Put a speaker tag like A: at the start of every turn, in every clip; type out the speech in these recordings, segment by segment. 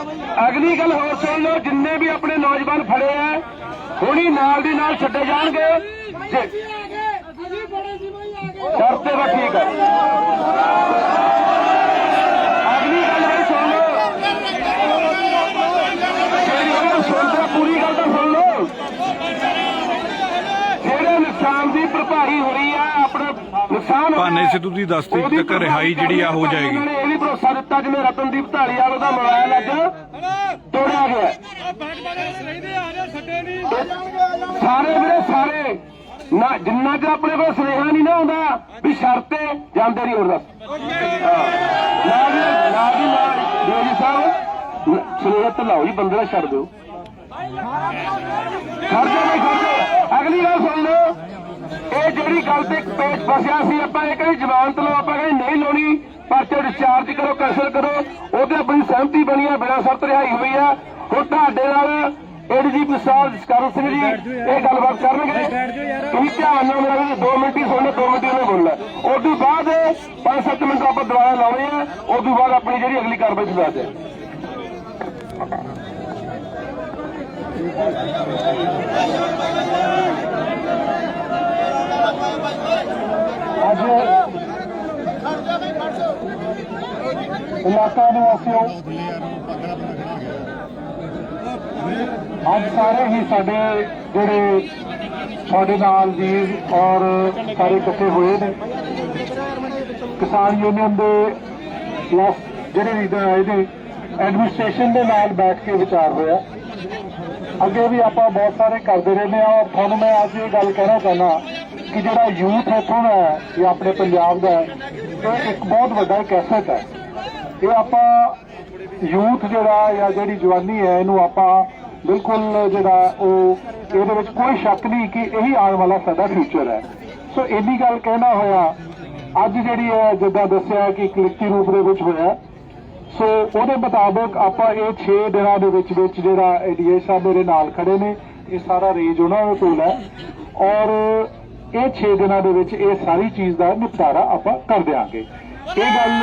A: ਅਗਲੀ ਗੱਲ ਹੋਰ ਸੁਣ ਲਓ ਜਿੰਨੇ ਵੀ ਆਪਣੇ ਨੌਜਵਾਨ ਫੜੇ ਆ ਹੁਣੀ ਨਾਲ ਦੀ ਨਾਲ ਛੱਡੇ ਜਾਣਗੇ। ਸ਼ਰਤ ਬਸ ਠੀਕ ਹੈ ਅਗਲੀ ਗੱਲ ਇਹ ਸੁਣ ਲਓ। ਸੁਣ ਤੇ ਪੂਰੀ ਗੱਲ ਤਾਂ ਸੁਣ ਲਓ। ਜਿਹੜੇ ਨੁਕਸਾਨ ਦੀ ਭਰਪਾਈ ਹੋ ਰਹੀ ਆ ਆਪਣਾ ਨੁਕਸਾਨ
B: ਭਾਨੇ ਸਿੱਧੂ ਦੀ ਦਸ ਤਰੀਕ
A: ਉਹਦੀ
B: ਤੱਕ ਰਿਹਾਈ ਜਿਹੜੀ ਆ ਹੋ ਜਾਏਗੀ।
A: ਭਰੋਸਾ ਦਿੱਤਾ ਜਿਵੇਂ ਰਤਨਦੀਪ ਢਾਲੀਵਾਲ ਉਹਦਾ ਮੋਬਾਈਲ ਅੱਜ ਤੋੜਿਆ ਗਿਆ। ਸਾਰੇ ਵੀਰੇ, ਸਾਰੇ। ਨਾ, ਜਿੰਨਾ ਚਿਰ ਆਪਣੇ ਕੋਲ ਸੁਨੇਹਾ ਨਹੀਂ ਨਾ ਆਉਂਦਾ ਵੀ ਸ਼ਰਤੇ ਜਾਂਦੇ ਨਹੀਂ ਹੋਰ ਦੱਸ। ਨਾ ਜੀ ਨਾ ਜੀ ਨਾ ਜੀ ਸਾਹਿਬ ਨ- ਸੁਨੇਹਾ ਤਾਂ ਲਾਓ ਜੀ ਬੰਦੇ ਦਾ ਛੱਡ ਦਿਓ। ਖਰਚੇ ਨਹੀਂ ਖਰਚੇ ਅਗਲੀ ਗੱਲ ਸੁਣ ਲਓ। ਇਹ ਜਿਹੜੀ ਗੱਲ ਤੇ ਪੇਚ ਫਸਿਆ ਸੀ, ਆਪਾਂ ਇਹ ਕਹਿੰਦੇ ਜ਼ਮਾਨਤ ਲਓ, ਆਪਾਂ ਕਹਿੰਦੇ ਨਹੀਂ ਲਾਉਣੀ। ਪਰਚਾ ਡਿਸਚਾਰਜ ਕਰੋ, ਕੈਂਸਲ ਕਰੋ। ਉਹਦੇ ਆਪਣੀ ਸਹਿਮਤੀ ਬਣੀ ਹੈ, ਬਿਨਾਂ ਸ਼ਰਤ ਰਿਹਾਈ ਹੋਈ ਹੈ। ਹੁਣ ਤੁਹਾਡੇ ਨਾਲ ਏਡੀਜੀਪੀ ਸਾਹਿਬ ਜਸਕਰਨ ਸਿੰਘ ਜੀ ਇਹ ਗੱਲਬਾਤ ਕਰਨਗੇ। ਤੁਸੀਂ ਧਿਆਨ ਨਾਲ ਮੇਰਾ ਵੀ 2 ਮਿੰਟ ਹੀ ਸੁਣਨਾ 2 ਮਿੰਟ ਹੀ ਉਹਨੇ ਬੋਲਣਾ। ਉਸ ਤੋਂ ਬਾਅਦ 5-7 ਮਿੰਟ ਆਪਾਂ ਦੁਬਾਰਾ ਲਾਉਣੇ ਆ। ਉਸ ਤੋਂ ਬਾਅਦ ਆਪਣੀ ਜਿਹੜੀ ਅਗਲੀ ਕਾਰਵਾਈ ਸ਼ੁਰੂ ਕਰਦੇ ਅੱਜ ਇਲਾਕਾ ਨਿਵਾਸੀਓ ਅੱਜ ਸਾਰੇ ਹੀ ਸਾਡੇ ਜਿਹੜੇ ਸਾਡੇ ਨਾਲ ਵੀਰ ਔਰ ਸਾਰੇ ਇਕੱਠੇ ਹੋਏ ਨੇ। ਕਿਸਾਨ ਯੂਨੀਅਨ ਦੇ ਜਿਹੜੇ ਲੀਡਰ ਆਏ ਨੇ ਐਡਮਿਨਿਸਟ੍ਰੇਸ਼ਨ ਦੇ ਨਾਲ ਬੈਠ ਕੇ ਵਿਚਾਰ ਹੋਇਆ। ਅੱਗੇ ਵੀ ਆਪਾਂ ਬਹੁਤ ਸਾਰੇ ਕਰਦੇ ਰਹਿੰਦੇ ਆ ਔਰ ਤੁਹਾਨੂੰ ਮੈਂ ਅੱਜ ਇਹ ਗੱਲ ਕਹਿਣਾ ਚਾਹੁੰਦਾ ਕਿ ਜਿਹੜਾ ਯੂਥ ਇੱਥੋਂ ਦਾ ਹੈ ਇਹ ਆਪਣੇ ਪੰਜਾਬ ਦਾ ਹੈ, ਇਹ ਇੱਕ ਬਹੁਤ ਵੱਡਾ ਕੈਸਟ ਹੈ। ਇਹ ਆਪਾਂ ਯੂਥ ਜਿਹੜਾ ਜਾਂ ਜਿਹੜੀ ਜਵਾਨੀ ਹੈ, ਇਹਨੂੰ ਆਪਾਂ ਬਿਲਕੁਲ ਜਿਹੜਾ ਉਹ ਇਹਦੇ ਵਿੱਚ ਕੋਈ ਸ਼ੱਕ ਨਹੀਂ ਕਿ ਇਹੀ ਆਉਣ ਵਾਲਾ ਸਾਡਾ ਫਿਊਚਰ ਹੈ। ਸੋ ਇੰਨੀ ਗੱਲ ਕਹਿਣਾ ਹੋਇਆ, ਅੱਜ ਜਿਹੜੀ ਹੈ ਜਿੱਦਾਂ ਦੱਸਿਆ ਕਿ ਇੱਕ ਲਿਖਤੀ ਰੂਪ ਦੇ ਵਿੱਚ ਹੋਇਆ। ਸੋ ਉਹਦੇ ਮੁਤਾਬਕ ਆਪਾਂ ਇਹ 6 ਦਿਨਾਂ ਦੇ ਵਿੱਚ ਵਿੱਚ ਜਿਹੜਾ ਏਡੀਏ ਸਾਹਿਬ ਮੇਰੇ ਨਾਲ ਖੜੇ ਨੇ, ਇਹ ਸਾਰਾ ਰੇਂਜ ਉਹਨਾਂ ਦੇ ਕੋਲ ਹੈ। ਔਰ ਇਹ 6 ਦਿਨਾਂ ਦੇ ਵਿੱਚ ਇਹ ਸਾਰੀ ਚੀਜ਼ ਦਾ ਨਿਪਟਾਰਾ ਆਪਾਂ ਕਰ ਦਿਆਂਗੇ। ਇਹ ਗੱਲ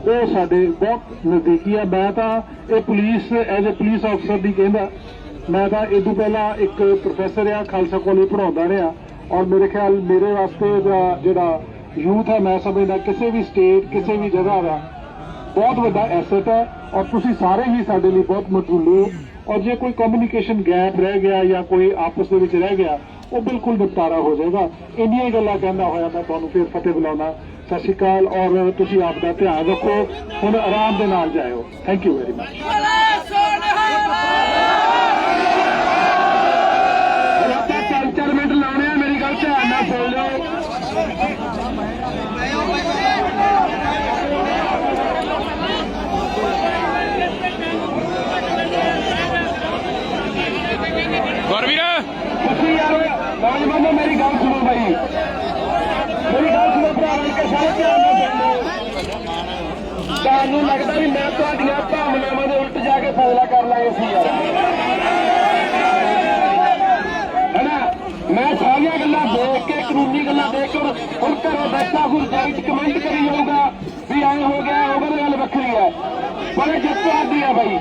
A: ਉਹ ਸਾਡੇ ਬਹੁਤ ਨਜ਼ਦੀਕੀ ਹੈ ਮੈਂ ਤਾਂ ਇਹ ਪੁਲਿਸ ਐਜ਼ ਅ ਪੁਲਿਸ ਅਫਸਰ ਦੀ ਕਹਿੰਦਾ, ਮੈਂ ਤਾਂ ਇਹ ਤੋਂ ਪਹਿਲਾਂ ਇੱਕ ਪ੍ਰੋਫੈਸਰ ਆ, ਖਾਲਸਾ ਕਾਲਜ ਪੜਾਉਂਦਾ ਰਿਹਾ। ਔਰ ਮੇਰੇ ਖਿਆਲ ਮੇਰੇ ਵਾਸਤੇ ਜਿਹੜਾ ਯੂਥ ਹੈ ਮੈਂ ਸਮਝਦਾ ਕਿਸੇ ਵੀ ਸਟੇਟ ਕਿਸੇ ਵੀ ਜਗ੍ਹਾ ਦਾ ਬਹੁਤ ਵੱਡਾ ਐਸੈਟ ਹੈ ਔਰ ਤੁਸੀਂ ਸਾਰੇ ਹੀ ਸਾਡੇ ਲਈ ਬਹੁਤ ਮਹੱਤਵਪੂਰਨ ਹੋ। ਔਰ ਜੇ ਕੋਈ ਕਮਿਊਨੀਕੇਸ਼ਨ ਗੈਪ ਰਹਿ ਗਿਆ ਜਾਂ ਕੋਈ ਆਪਸ ਦੇ ਵਿੱਚ ਰਹਿ ਗਿਆ ਉਹ ਬਿਲਕੁਲ ਨਿਪਟਾਰਾ ਹੋ ਜਾਏਗਾ। ਇੰਨੀਆਂ ਹੀ ਗੱਲਾਂ ਕਹਿੰਦਾ ਹੋਇਆ ਮੈਂ ਤੁਹਾਨੂੰ, ਫਿਰ ਫਤਿਹ ਬੁਲਾਉਣਾ। ਸਤਿ ਸ਼੍ਰੀ ਅਕਾਲ ਔਰ ਤੁਸੀਂ ਆਪ ਦਾ ਧਿਆਨ ਰੱਖੋ। ਹੁਣ ਆਰਾਮ ਦੇ ਨਾਲ ਜਾਇਓ। ਥੈਂਕ ਯੂ ਵੈਰੀ ਮਚ ਚਾਰ ਚਾਰ ਮਿੰਟ ਲਾਉਣੇ ਆ, ਮੇਰੀ ਗੱਲ ਧਿਆਨ ਨਾਲ ਸੁਣ ਲਓ।
B: ਗੁਰਵੀਰ।
A: ਤੁਸੀਂ ਨੌਜਵਾਨੋ, ਮੇਰੀ ਗੱਲ ਸੁਣੋ ਬਾਈ। ਮੇਰੀ ਗੱਲ ਸੁਣੋ ਭਰਾ ਕੇ ਸਾਰੇ ਧਿਆਨ ਨਾਲ ਸੁਣ। ਤੁਹਾਨੂੰ ਲੱਗਦਾ ਵੀ ਮੈਂ ਤੁਹਾਡੀਆਂ ਭਾਵਨਾਵਾਂ ਦੇ ਉਲਟ ਜਾ ਕੇ ਫੈਸਲਾ ਕਰ ਲਾਂਗੇ ਸੀ ਯਾਰ। ਹੈਨਾ? ਮੈਂ ਸਾਰੀਆਂ ਗੱਲਾਂ ਦੇਖ ਕੇ, ਕਾਨੂੰਨੀ ਗੱਲਾਂ ਦੇਖ ਕੇ, ਹੁਣ- ਹੁਣ ਘਰੋਂ ਬੈਠਾ ਹੁਣ ਜਾਈ ਕਮੈਂਟ ਕਰੀ ਜਾਊਗਾ ਵੀ ਐ ਹੋ ਗਿਆ ਉਹ ਗੱਲ ਗੱਲ ਵੱਖਰੀ ਹੈ। ਪਰ ਇਹ ਜਿੱਤ ਆਦੀ ਹੈ ਬਾਈ।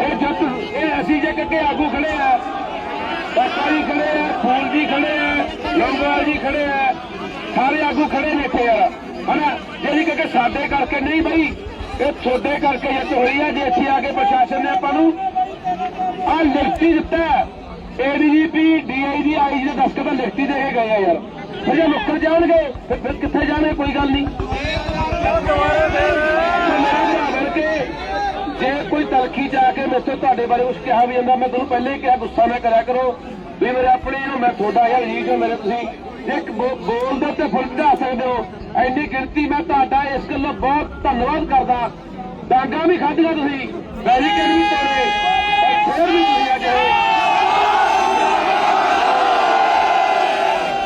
A: ਇਹ ਜਿੱਤ ਇਹ ਅਸੀਂ ਜੇ ਕੱਕੇ ਆਗੂ ਖੜੇ ਆ ਬਾਬਾ ਜੀ ਖੜੇ ਆ ਫੂਲ ਜੀ ਖੜੇ ਆ ਲੰਗੋਵਾਲ ਜੀ ਖੜੇ ਆ, ਸਾਰੇ ਆਗੂ ਖੜੇ ਨੇ ਇੱਥੇ ਯਾਰ। ਹਨਾ? ਜਿਹੜੀ ਕਿ ਸਾਡੇ ਕਰਕੇ ਨਹੀਂ ਬਈ, ਇਹ ਤੁਹਾਡੇ ਕਰਕੇ ਜਿੱਤ ਹੋਈ ਆ, ਜੇ ਇੱਥੇ ਆ ਕੇ ਪ੍ਰਸ਼ਾਸਨ ਨੇ ਆਪਾਂ ਨੂੰ
C: ਆ ਲਿਖਤੀ ਦਿੱਤਾ ਏਡੀਜੀਪੀ ਡੀਆਈਜੀ ਆਈਜੀ ਦੇ ਦਸਤਖਤ ਲਿਖਤੀ ਦੇ ਕੇ ਗਏ ਆ ਯਾਰ। ਫਿਰ ਜੇ ਮੁੱਕਰ ਜਾਣਗੇ ਫਿਰ ਫਿਰ ਕਿੱਥੇ ਜਾਣੇ? ਕੋਈ ਗੱਲ ਨਹੀਂ ਕਰਕੇ ਜੇ ਕੋਈ ਤਲਖੀ ਜਾ ਕੇ ਮੇਰੇ ਤੋਂ ਤੁਹਾਡੇ ਬਾਰੇ ਕੁਝ ਕਿਹਾ ਵੀ ਜਾਂਦਾ, ਮੈਂ ਤੁਹਾਨੂੰ ਪਹਿਲੇ ਹੀ ਕਿਹਾ, ਗੁੱਸਾ ਨਾ ਕਰਿਆ ਕਰੋ। ਵੀ ਮੇਰੇ ਆਪਣੇ ਨੂੰ, ਮੈਂ ਤੁਹਾਡਾ ਯਾਰ ਜੀ ਜੋ ਮੇਰੇ ਤੁਸੀਂ ਇੱਕ ਬੋਲਦੇ ਤੇ ਫੁੱਲ ਚੜਾ ਸਕਦੇ ਹੋ। ਐਨੀ ਗਿਣਤੀ ਮੈਂ ਤੁਹਾਡਾ, ਇਸ ਗੱਲੋਂ ਬਹੁਤ ਧੰਨਵਾਦ ਕਰਦਾ। ਡਾਂਗਾ ਵੀ ਖਾਧੀਆਂ ਤੁਸੀਂ, ਬੈਰੀਕੇਡ ਵੀ ਤੋੜੇ, ਪਰ ਵੀ ਤੁਸੀਂ ਅੱਜ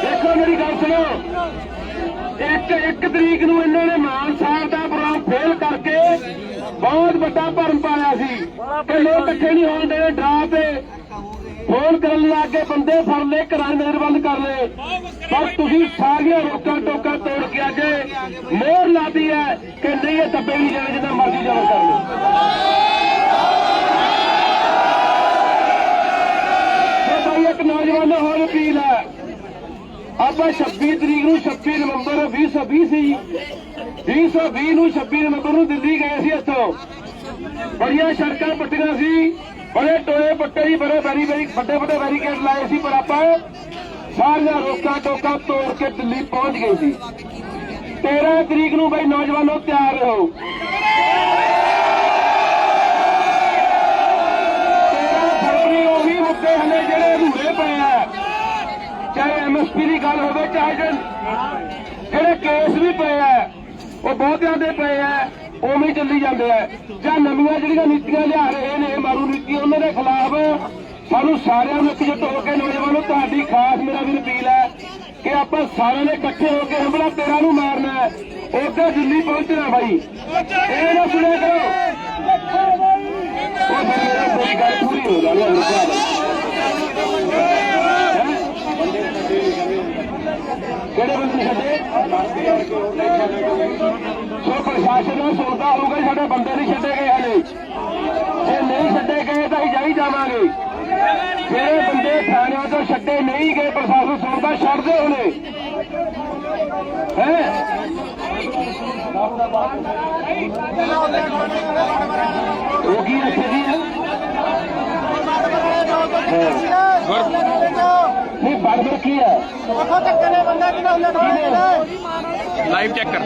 C: ਦੇਖੋ ਮੇਰੀ ਗੱਲ ਸੁਣੋ। ਇੱਕ ਇੱਕ ਤਰੀਕ ਨੂੰ ਇਹਨਾਂ ਨੇ ਮਾਨ ਸਾਹਿਬ ਦਾ ਪ੍ਰੋਗਰਾਮ ਫੇਲ ਕਰਕੇ ਬਹੁਤ ਵੱਡਾ ਭਰਮ ਪਾਇਆ ਸੀ। ਕਿ ਲੋਕ ਇਕੱਠੇ ਨਹੀਂ ਹੋਣ ਦੇਣੇ, ਡਰਾ ਤੇ ਫੋਨ ਕਰਨ ਲੱਗ ਗਏ ਬੰਦੇ ਫੜ ਲਏ ਘਰਾਂ ਦੇ ਨਜ਼ਰ ਬੰਦ ਕਰ ਲਏ ਪਰ ਤੁਸੀਂ ਸਾਰੀਆਂ ਰੋਕਾਂ ਟੋਕਾਂ ਤੋੜ ਕੇ ਅੱਜ ਮੋਹਰ ਲਾਦੀ ਹੈ ਕਿ ਨਹੀਂ, ਇਹ ਦੱਬੇ ਨਹੀਂ ਜਾਣੇ, ਜਿੰਨਾ ਮਰਜ਼ੀ ਜਬਰ ਕਰ ਲਓ। ਭਾਈ ਇੱਕ ਨੌਜਵਾਨ ਨੂੰ ਹੋਰ ਅਪੀਲ ਹੈ। ਆਪਾਂ 26 ਤਰੀਕ ਨੂੰ 26 ਨਵੰਬਰ 2020 ਸੀ 2020 ਨੂੰ 26 ਨਵੰਬਰ ਨੂੰ ਦਿੱਲੀ ਗਏ ਸੀ ਇੱਥੋਂ। ਬੜੀਆਂ ਸੜਕਾਂ ਪੱਟੀਆਂ ਸੀ, ਬੜੇ ਟੋਏ ਪੱਟੇ ਸੀ ਬੜੇ ਬੈਰੀ ਬੈਰੀ ਵੱਡੇ ਵੱਡੇ ਬੈਰੀਕੇਡ ਲਾਏ ਸੀ, ਪਰ ਆਪਾਂ ਸਾਰੀਆਂ ਰੋਕਾਂ ਟੋਕਾਂ ਤੋੜ ਕੇ ਦਿੱਲੀ ਪਹੁੰਚ ਗਏ ਸੀ। 13 ਤਰੀਕ ਨੂੰ ਬਈ ਨੌਜਵਾਨੋ ਤਿਆਰ ਰਹੋ। 13 ਫਰਵਰੀ ਉਹ ਵੀ ਮੁੱਦੇ ਹਲੇ ਜਿਹੜੇ ਅਧੂਰੇ ਪਏ ਆ। ਚਾਹੇ ਐਮਐਸਪੀ ਦੀ ਗੱਲ ਹੋਵੇ, ਚਾਹੇ ਜਿਹੜੇ ਕੇਸ ਵੀ ਪਏ ਆ, ਉਹ ਬਹੁਤਿਆਂ ਦੇ ਪਏ ਆ। ਉਵੇਂ ਚੱਲੀ ਜਾਂਦੇ ਆ। ਜਾਂ ਨਵੀਆਂ ਜਿਹੜੀਆਂ ਨੀਤੀਆਂ ਲਿਆ ਰਹੇ ਨੇ, ਮਾਰੂ ਨੀਤੀ ਉਹਨਾਂ ਦੇ ਖਿਲਾਫ ਸਾਨੂੰ ਸਾਰਿਆਂ ਨੂੰ ਇਕਜੁੱਟ ਹੋ ਕੇ ਨੌਜਵਾਨੋ ਤੁਹਾਡੀ ਖਾਸ ਮੇਰਾ ਵੀ ਅਪੀਲ ਹੈ ਕਿ ਆਪਾਂ ਸਾਰਿਆਂ ਨੇ ਇਕੱਠੇ ਹੋ ਕੇ ਹਮਲਾ ਤੇਰਾ ਨੂੰ ਮਾਰਨਾ ਹੈ। ਉੱਥੇ ਦਿੱਲੀ ਪਹੁੰਚਣਾ ਬਾਈ। ਇਹ ਨਾ ਸੁਣਿਆ ਕਰੋ। ਉਹ ਮੇਰਾ ਕੋਈ ਗੱਲ ਪੂਰੀ ਹੋ ਜਾਣੀ ਹੈ ਲੋਕਾਂ ਕਿਹੜੇ ਬੰਦੇ ਛੱਡੇ ਸੋ ਪ੍ਰਸ਼ਾਸਨ ਨੂੰ ਸੁਣਦਾ ਹੋਊਗਾ, ਸਾਡੇ ਬੰਦੇ ਨਹੀਂ ਛੱਡੇ ਗਏ ਹਲੇ ਜੇ ਨਹੀਂ ਛੱਡੇ ਗਏ ਤਾਂ ਅਸੀਂ ਜਾਈ ਜਾਵਾਂਗੇ। ਜਿਹੜੇ ਬੰਦੇ ਥਾਣਿਆਂ ਤੋਂ ਛੱਡੇ ਨਹੀਂ ਗਏ, ਪ੍ਰਸ਼ਾਸਨ ਸੁਣਦਾ ਛੱਡਦੇ ਹੋਣੇ। ਹੈ? ਉਹ ਕੀ ਰੱਖੇ ਜੀ? ਨਹੀਂ ਬਰਬਰ ਕੀ ਹੈ?
B: ਲਾਈਵ ਚੈੱਕ ਕਰ।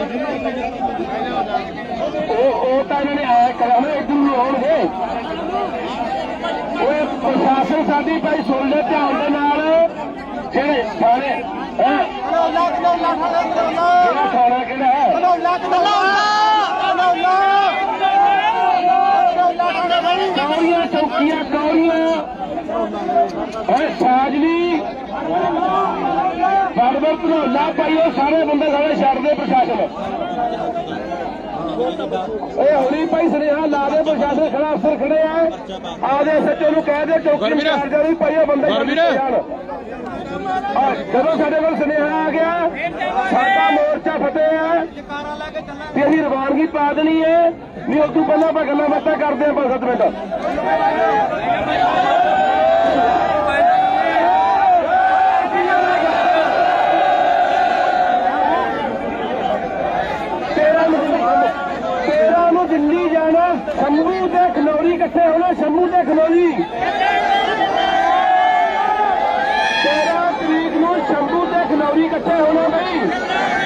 C: ਉਹ ਉਹ ਤਾਂ ਇਹਨਾਂ ਨੇ ਆਇਆ ਕਰਾਉਣਾ ਇਧਰ ਨੂੰ ਆਉਣਗੇ। ਓਏ ਪ੍ਰਸ਼ਾਸਨ ਸਾਡੀ ਭਾਈ ਸੁਣ ਲੈ ਧਿਆਨ ਦੇ ਨਾਲ। ਜਿਹੜੇ ਥਾਣੇ ਹੈ? ਜਿਹੜਾ ਥਾਣਾ ਕਿਹੜਾ ਹੈ? ਕੌੜੀਆਂ ਚੌਕੀਆਂ ਕੌੜੀਆਂ। ਓਏ ਸਾਜਲੀ। ਧਨੌਲਾ ਭਾਈ ਉਹ ਸਾਰੇ ਬੰਦੇ ਸਾਰੇ ਛੱਡਦੇ ਪ੍ਰਸ਼ਾਸਨ। ਓਏ ਹੌਲੀ ਭਾਈ ਸੁਨੇਹਾ ਲਾ ਦੇ ਪ੍ਰਸ਼ਾਸਨ ਖੜਾ ਅਫਸਰ ਖੜੇ ਆ। ਆ ਦੇ ਸੱਚੇ ਨੂੰ ਕਹਿ ਦੇ ਚੌਕੀ ਨੂੰ ਭਾਈ ਇਹ ਬੰਦੇ ਜਦੋਂ ਸਾਡੇ ਕੋਲ ਸੁਨੇਹਾ ਆ ਗਿਆ ਸਾਡਾ ਮੋਰਚਾ ਫਤਿਹ ਹੈ ਤੇ ਅਸੀਂ ਰਵਾਨਗੀ ਪਾ ਦੇਣੀ ਹੈ। ਨਹੀਂ ਉਸ ਤੋਂ ਪਹਿਲਾਂ ਆਪਾਂ ਗੱਲਾਂ ਬਾਤਾਂ ਕਰਦੇ ਪੰਜ ਸੱਤ ਮਿੰਟ ਤੇਰਾਂ ਨੂੰ ਤੇਰਾਂ ਨੂੰ ਦਿੱਲੀ ਜਾਣਾ ਸ਼ੰਭੂ ਤੇ ਖਨੌਰੀ ਇਕੱਠੇ ਹੋਣਾ, ਸ਼ੰਮੂ ਤੇ ਖਨੌਰੀ ਤੇਰਾਂ ਤਰੀਕ ਨੂੰ ਸ਼ੰਭੂ ਤੇ ਖਨੌਰੀ ਇਕੱਠੇ ਹੋਣਾ ਬਈ।